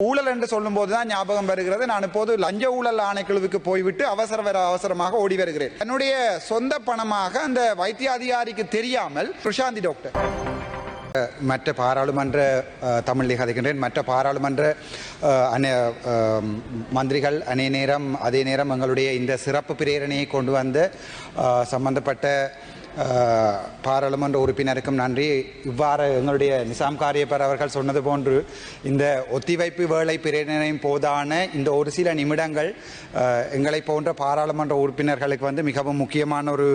ஊழல் என்று சொல்லும்போது தான் ஞாபகம் வருகிறது. நான் இப்போது லஞ்ச ஊழல் ஆணைக்குழுவுக்கு போய்விட்டு அவசர வர அவசரமாக ஓடி வருகிறேன். என்னுடைய சொந்த பணமாக அந்த வைத்திய அதிகாரிக்கு தெரியாமல் பிரசாந்தி டாக்டர். மற்ற பாராளுமன்ற தமிழில் கதைக்கின்றேன் மற்ற பாராளுமன்ற அஹ், அநே மந்திரிகள் அநே நேரம் அதே நேரம் எங்களுடைய இந்த சிறப்பு பிரேரணையை கொண்டு வந்த சம்பந்தப்பட்ட பாராளுமன்ற உறுப்பினருக்கும் நன்றி. இவ்வாறு எங்களுடைய நிசாம் காரியப்பர் அவர்கள் சொன்னது போன்று இந்த ஒத்திவைப்பு வேலை பிரேரணையின் போதான இந்த ஒரு சில நிமிடங்கள் எங்களை போன்ற பாராளுமன்ற உறுப்பினர்களுக்கு வந்து மிகவும் முக்கியமான ஒரு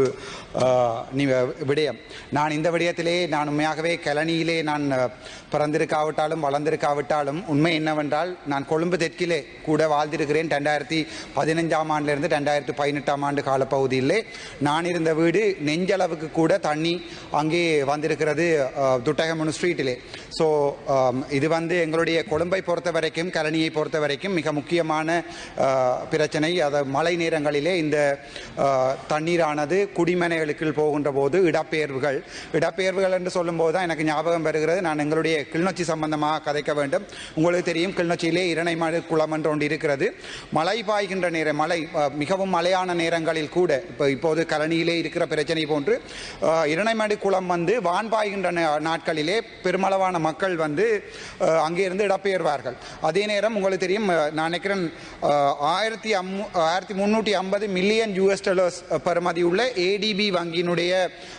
விடயம். நான் இந்த விடயத்திலே நான் உண்மையாகவே கலனியிலே நான் பிறந்திருக்காவிட்டாலும் வளர்ந்திருக்காவிட்டாலும் உண்மை என்னவென்றால் நான் கொழும்பு தெற்கிலே கூட வாழ்ந்திருக்கிறேன். ரெண்டாயிரத்தி பதினஞ்சாம் ஆண்டிலிருந்து ரெண்டாயிரத்தி பதினெட்டாம் ஆண்டு காலப்பகுதியிலே. நான் இருந்த வீடு அளவுக்கு கூட தண்ணி அங்கே வந்திருக்கிறது துட்டகமனு ஸ்ட்ரீட்டிலே. ஸோ இது வந்து எங்களுடைய கொழும்பை பொறுத்த வரைக்கும் கலனியை பொறுத்த வரைக்கும் மிக முக்கியமான பிரச்சனை. அது மழை நேரங்களிலே இந்த தண்ணீரானது குடிமனைகளுக்கு போகின்ற போது இடப்பெயர்வுகள். இடப்பெயர்வுகள் என்று சொல்லும்போது தான் எனக்கு ஞாபகம் வருகிறது. நான் எங்களுடைய கிளிநொச்சி சம்பந்தமாக கதைக்க வேண்டும். உங்களுக்கு தெரியும் கிளிநொச்சியிலே இரணைமடு குளம் என்று ஒன்று இருக்கிறது. மழை பாய்கின்ற நேரம் மழை மிகவும் மழையான நேரங்களில் கூட இப்போ இப்போது கலனியிலே இருக்கிற பிரச்சனை போன்று அஹ், இரணைமடு குளம் வந்து வான்பாய்கின்ற நாட்களிலே பெருமளவான மக்கள் வந்து அஹ், அங்கே இருந்து இடம்பெயர்வார்கள். அதே நேரம் உங்களுக்கு தெரியும் நான் நினைக்கிறேன் ஆயிரத்தி அம் ஆயிரத்தி முந்நூற்றி ஐம்பது மில்லியன் யூஎஸ் டாலர்ஸ் பெறுமதி உள்ள ஏடிபி வங்கியினுடைய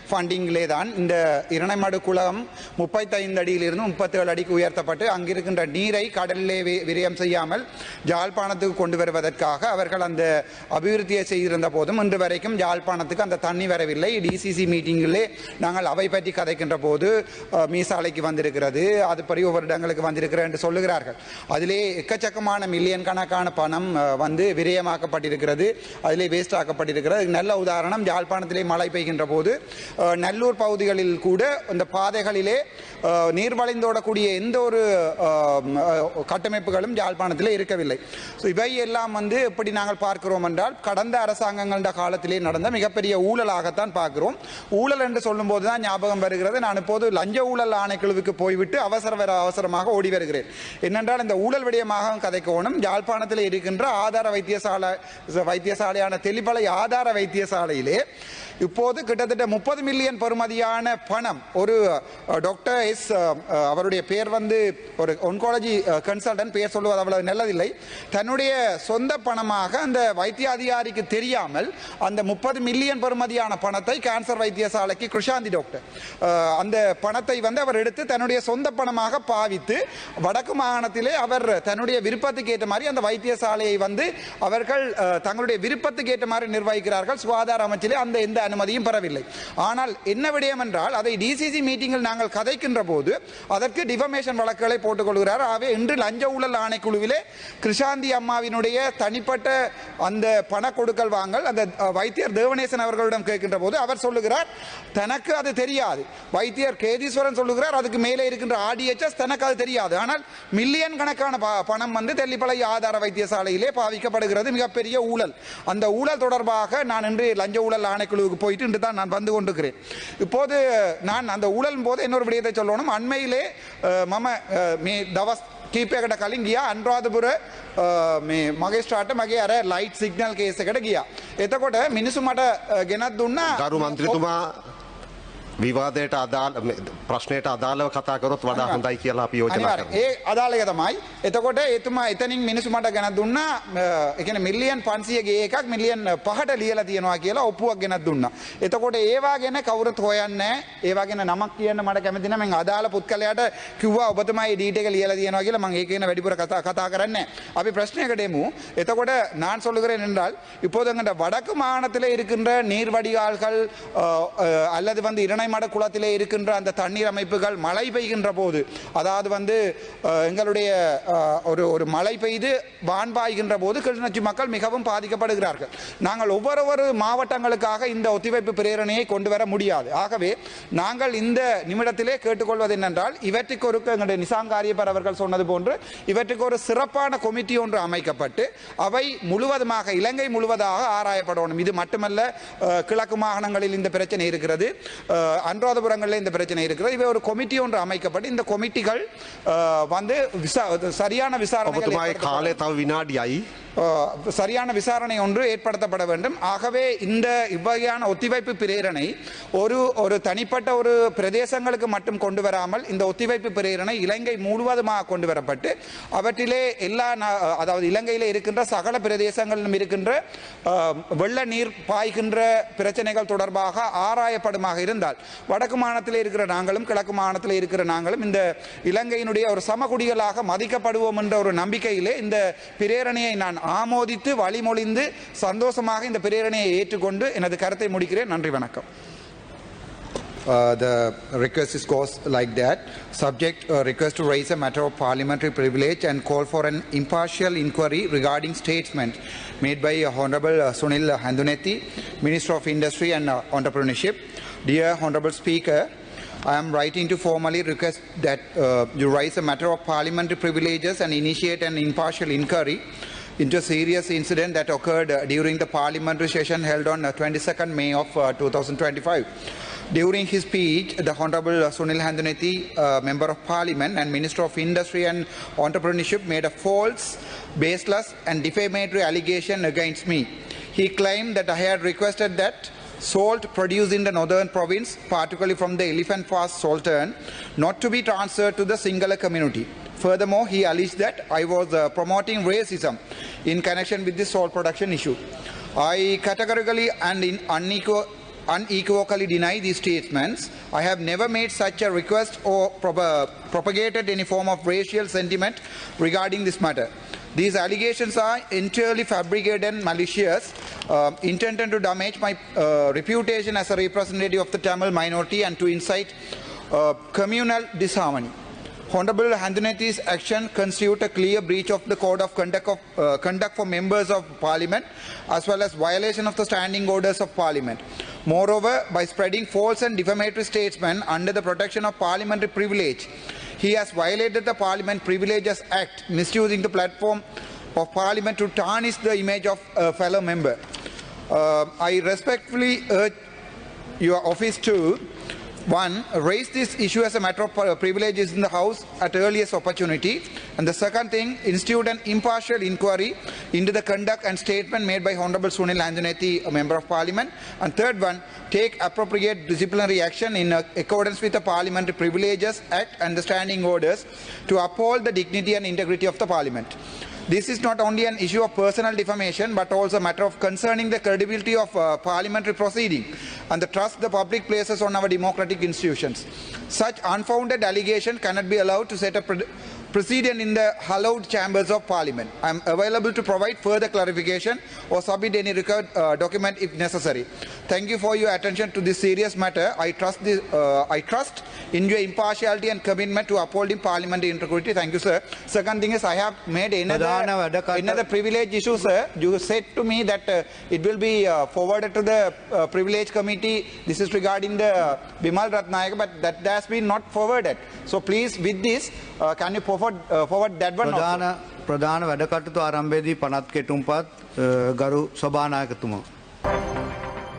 ஃபண்டிங்கிலே தான் இந்த இரணைமடு குளம் முப்பத்தைந்து அடியிலிருந்து முப்பத்தேழு அடிக்கு உயர்த்தப்பட்டு அங்கிருக்கின்ற நீரை கடலிலே விரயம் செய்யாமல் ஜாழ்ப்பாணத்துக்கு கொண்டு வருவதற்காக அவர்கள் அந்த அபிவிருத்தியை செய்திருந்த போதும் இன்று வரைக்கும் ஜாழ்ப்பாணத்துக்கு அந்த தண்ணி வரவில்லை. டிசிசி மீட்டிங்கிலே நாங்கள் அவை பற்றி கதைக்கின்ற போது மீசாலைக்கு வந்திருக்கிறது அது படி ஒவ்வொரு இடங்களுக்கு வந்திருக்கிறது என்று சொல்லுகிறார்கள். அதிலே எக்கச்சக்கமான மில்லியன் கணக்கான பணம் வந்து விரயமாக்கப்பட்டிருக்கிறது. அதிலே வேஸ்ட் ஆக்கப்பட்டிருக்கிறது. நல்ல உதாரணம் யாழ்ப்பாணத்திலே மழை பெய்கின்ற போது நல்லூர் பகுதிகளில் கூட இந்த பாதைகளிலே நீர் வளைந்தோடக்கூடிய எந்த ஒரு கட்டமைப்புகளும் யாழ்ப்பாணத்தில் இருக்கவில்லை. ஸோ இவை எல்லாம் வந்து எப்படி நாங்கள் பார்க்கிறோம் என்றால் கடந்த அரசாங்கங்கள காலத்திலே நடந்த மிகப்பெரிய ஊழலாகத்தான் பார்க்கிறோம். ஊழல் என்று சொல்லும்போது தான் ஞாபகம் வருகிறது. நான் இப்போது லஞ்ச ஊழல் ஆணைக்குழுவுக்கு போய்விட்டு அவசர வர அவசரமாக ஓடி வருகிறேன். என்னென்றால் இந்த ஊழல் விடயமாக கதைக்கோணும். யாழ்ப்பாணத்தில் இருக்கின்ற ஆதார வைத்தியசாலை வைத்தியசாலையான தெளிப்பலை ஆதார வைத்தியசாலையிலே இப்போது கிட்டத்தட்ட முப்பது மில்லியன் பெறுமதியான பணம் ஒரு டாக்டர் எஸ் uh, uh, அவருடைய பேர் வந்து ஒரு ஒன்காலஜி கன்சல்டன்ட் uh, பேர் சொல்லுவது அவ்வளவு நல்லதில்லை. தன்னுடைய சொந்த பணமாக அந்த வைத்திய அதிகாரிக்கு தெரியாமல் அந்த முப்பது மில்லியன் பெறுமதியான பணத்தை கேன்சர் வைத்தியசாலைக்கு கிருஷாந்தி டாக்டர் அந்த பணத்தை வந்து அவர் எடுத்து தன்னுடைய சொந்த பணமாக பாவித்து வடக்கு மாகாணத்திலே அவர் தன்னுடைய விருப்பத்துக்கு ஏற்ற மாதிரி அந்த வைத்தியசாலையை வந்து அவர்கள் தங்களுடைய விருப்பத்துக்கு ஏற்ற மாதிரி நிர்வகிக்கிறார்கள். சுகாதார அமைச்சிலே அந்த எந்த அனுமதியும் பெறவில்லை. ஆனால் என்ன விடயம் என்றால் அதை டிசிசி மீட்டிங்கில் நாங்கள் கதைக்கின்ற போது அதற்கு டிஃபமேஷன் வழக்குகளை போட்டுக் கொள்கிறார் ஆகவே இன்று லஞ்ச ஊழல் ஆணைக்குழுவிலே கிருஷாந்தி அம்மாவினுடைய தனிப்பட்ட அந்த பண கொடுக்கல் வாங்கல் அந்த வைத்தியர் தேவநேசன் அவர்களிடம் கேட்கின்ற போது அவர் சொல்லுகிறார் தனக்கு அது தெரியாது. வைத்தியர் கேதீஸ்வரன் சொல்லுகிறார் அதுக்கு மேலே இருக்கின்ற ஆடிஎச்எஸ் தனக்கு அது தெரியாது. ஆனால் மில்லியன் கணக்கான பணம் வந்து தெல்லிப்பளை ஆதார வைத்தியசாலையிலே பாவிக்கப்படுகிறது மிகப்பெரிய ஊழல். அந்த ஊழல் தொடர்பாக நான் இன்று லஞ்ச ஊழல் ஆணைக்குழுவுக்கு போயிட்டு இன்று தான் நான் வந்து கொண்டிருக்கிறேன். இப்போது நான் அந்த ஊழல் போது இன்னொரு விடயத்தை කරන්න ඕන මන්මයිලේ මම මේ දවස් කීපයකට කලින් ගිය අන්රාධපුර මේ මගේස්ට්‍රාට මගේ අර ලයිට් සිගනල් කේසකට ගිය. එතකොට මිනිසු මට ගෙනත් දුන්න ගරු මන්ත්‍රතුමා විවාදයට අදාළ ප්‍රශ්නයට අදාළව කතා කරොත් වඩා හොඳයි කියලා අපි යෝජනා අනිවාර්යෙන්. කරනවා. ඒ අදාළක තමයි. එතකොට එතුමා එතනින් මිනිස්සු මට ගෙනත් දුන්නා අ, ඒ කියන්නේ මිලියන් 500 ගේ එකක් මිලියන් 5ට ලියලා තියෙනවා කියලා ඔප්පුවක් ගෙනත් දුන්නා. එතකොට ඒවා ගැන කවුරුත් හොයන්නේ නැහැ. ඒවා ගැන නමක් කියන්න මට කැමති නැහැ. මම අදාළ පුත්කලයට කිව්වා ඔබතුමා මේ ඩීට් එක ලියලා තියෙනවා කියලා මම ඒක ගැන වැඩිපුර කතා කතා කරන්නේ නැහැ. අපි ප්‍රශ්නයකට එමු. එතකොට நான் சொல்லுகிறேன் என்றால் இப்போது எங்கள்ட வடக்கு மாகாணத்தில் இருக்கின்ற நீர் வடிகால்கள் அஹ், அஹ், அல்லது வந்து இரணைமட குளத்திலே இருக்கின்ற அந்த தண்ணீர் அமைப்புகள் மழை பெய்கின்ற போது அதாவது வந்து எங்களுடைய ஒரு ஒரு மழை பெய்து வான் பாய்கின்ற போது கிளிநொச்சி மக்கள் மிகவும் பாதிக்கப்படுகிறார்கள். நாங்கள் ஒவ்வொரு மாவட்டங்களுக்காக இந்த ஒத்திவைப்பு பிரேரணையை கொண்டு வர முடியாது. ஆகவே நாங்கள் இந்த நிமிடத்திலே கேட்டுக்கொள்வது என்னென்றால் இவற்றுக்கு ஒரு எங்களுடைய நிசாங்காரியப்பர் அவர்கள் சொன்னது போன்று இவற்றுக்கு ஒரு சிறப்பான கொமிட்டி ஒன்று அமைக்கப்பட்டு அவை முழுவதுமாக இலங்கை முழுவதாக ஆராயப்படணும். இது மட்டுமல்ல கிழக்கு மாகாணங்களில் இந்த பிரச்சனை இருக்கிறது அன்றாதபுரங்களில் இந்த பிரச்சனை இருக்கிறது. இருக்கிறது இவை ஒரு கமிட்டி ஒன்று அமைக்கப்பட்டு இந்த கமிட்டிகள் வந்து விசா சரியான விசாரணை காலை தவ வினாடியாயி சரியான விசாரணை ஒன்று ஏற்படுத்தப்பட வேண்டும். ஆகவே இந்த இவ்வகையான ஒத்திவைப்பு பிரேரணை ஒரு ஒரு தனிப்பட்ட ஒரு பிரதேசங்களுக்கு மட்டும் கொண்டு வராமல் இந்த ஒத்திவைப்பு பிரேரணை இலங்கை முழுவதுமாக கொண்டு வரப்பட்டு அவற்றிலே எல்லா நா- அதாவது இலங்கையில் இருக்கின்ற சகல பிரதேசங்களிலும் இருக்கின்ற வெள்ள நீர் பாய்கின்ற பிரச்சனைகள் தொடர்பாக ஆராயப்படுமாக இருந்தால் வடக்கு மாநிலத்தில் இருக்கிற நாங்களும் கிழக்கு மாநிலத்தில் இருக்கிற நாங்களும் இந்த இலங்கையினுடைய ஒரு சமகுடிகளாக மதிக்கப்படுவோம் என்ற ஒரு நம்பிக்கையிலே இந்த பிரேரணையை நான் ஆமோதித்து வழிமொழிந்து சந்தோஷமாக இந்த பிரேரணையை ஏற்றுக்கொண்டு எனது கருத்தை முடிக்கிறேன் நன்றி வணக்கம் Uh, the request is goes like that. Subject uh, request to raise a matter of parliamentary privilege and call for an impartial inquiry regarding statements made by uh, Honorable uh, Sunil Handuneti, Minister of Industry and uh, Entrepreneurship. Dear Honorable Speaker, I am writing to formally request that uh, you raise a matter of parliamentary privileges and initiate an impartial inquiry into a serious incident that occurred uh, during the parliamentary session held on uh, 22nd May of uh, 2025. During his speech, the Honorable uh, Sunil Handuneti, uh, Member of Parliament and Minister of Industry and Entrepreneurship, made a false, baseless and defamatory allegation against me. He claimed that I had requested that salt produced in the northern province, particularly from the Elephant Pass Saltern, not to be transferred to the Sinhala community. Furthermore, he alleged that I was uh, promoting racism in connection with the salt production issue. I categorically and unequal, unequivocally deny these statements. I have never made such a request or prop- propagated any form of racial sentiment regarding this matter. These allegations are entirely fabricated and malicious, uh, intended to damage my uh, reputation as a representative of the Tamil minority and to incite uh, communal disharmony. Honorable Handuneti's action constitute a clear breach of the code of conduct, of, uh, conduct for members of parliament as well as violation of the standing orders of parliament. Moreover, by spreading false and defamatory statements under the protection of parliamentary privilege, he has violated the Parliament Privileges Act, misusing the platform of parliament to tarnish the image of a fellow member. Uh, I respectfully urge your office to one raise this issue as a matter of privileges in the house at earliest opportunity. And the second thing institute an impartial inquiry into the conduct and statement made by honorable sunil anjaneti a member of parliament. And third one take appropriate disciplinary action in uh, accordance with the parliamentary privileges act and the standing orders to uphold the dignity and integrity of the parliament this is not only an issue of personal defamation but also a matter of concerning the credibility of uh, parliamentary proceeding and the trust the public places on our democratic institutions. Such unfounded allegation cannot be allowed to set a pre- precedent in the hallowed chambers of parliament. I am available to provide further clarification or submit any record uh, document if necessary. Thank you for your attention to this serious matter. I trust, this, uh, I trust in your impartiality and commitment to upholding parliamentary integrity. Thank you, sir. Second thing is I have made another, ප්‍රධාන වැඩකට- another privilege issue, sir. You said to me that uh, it will be uh, forwarded to the uh, privilege committee. This is regarding the uh, Bimal Ratnayaka, but that has been not forwarded. So please, with this, uh, can you forward, uh, forward that one also? ප්‍රධාන ප්‍රධාන වැඩකටතු ආරම්භේදී පනත් කෙටුම්පත් අ, ගරු සභානායකතුමා.